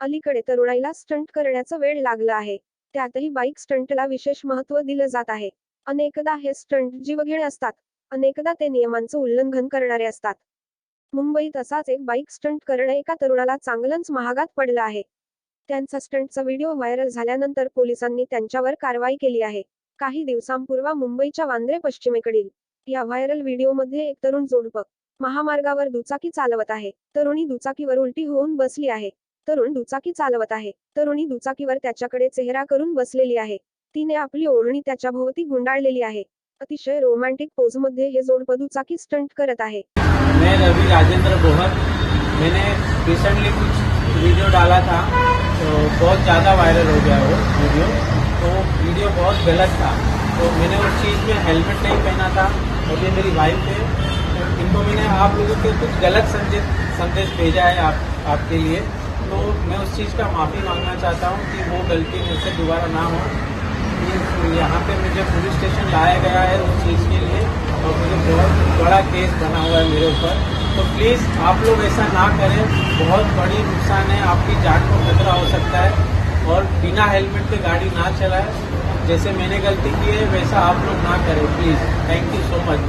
अलीकडे तरुणाईला स्टंट करण्याचं वेळ लागलं आहे. त्यातही बाईक स्टंटला विशेष महत्त्व दिलं जात आहे. अनेकदा हे स्टंट जीवघेणे असतात. अनेकदा ते नियमांचं उल्लंघन करणारे असतात. मुंबईत असाच एक बाईक स्टंट करणं एका तरुणाला चांगलंच महागात पडलं आहे. त्यांचा स्टंटचा व्हिडिओ व्हायरल झाल्यानंतर पोलिसांनी त्यांच्यावर कारवाई केली आहे. काही दिवसांपूर्वी मुंबईच्या वांद्रे पश्चिमेकडील या व्हायरल व्हिडिओमध्ये एक तरुण जोडपं महामार्गावर दुचाकी चालवत आहे. तरुणी दुचाकीवर उलटी होऊन बसली आहे. तरुण दुचाकी चालवत आहे. तरुणी दुचाकीवर त्याच्याकडे चेहरा करून बसलेली आहे. तिने आपली ओढणी त्याच्या भोवती गुंडाळलेली आहे. अतिशय रोमॅन्टिक पोजमध्ये हे जोडपं दुचाकी स्टंट करत आहे. मैं रवि राजेंद्र बोहर. मैंने रिसेंटली कुछ वीडियो डाला था तो बहुत ज़्यादा वायरल हो गया वो वीडियो तो वीडियो बहुत गलत था। तो मैंने उस चीज़ में हेलमेट नहीं पहना था और ये मेरी वाइफ है। तो इनको मैंने आप लोगों के कुछ गलत संदेश संदेश भेजा है आप आपके लिए। तो मैं उस चीज़ का माफ़ी मांगना चाहता हूँ कि वो गलती मुझसे दोबारा ना हो। यहाँ पे मुझे पुलिस स्टेशन लाया गया है उस चीज़ के लिए और मुझे बहुत बड़ा केस बना हुआ है मेरे ऊपर। तो प्लीज़ आप लोग ऐसा ना करें। बहुत बड़ी नुकसान है। आपकी जान को खतरा हो सकता है और बिना हेलमेट के गाड़ी ना चलाएँ। जैसे मैंने गलती की है, वैसा आप लोग ना करें। Please thank you so much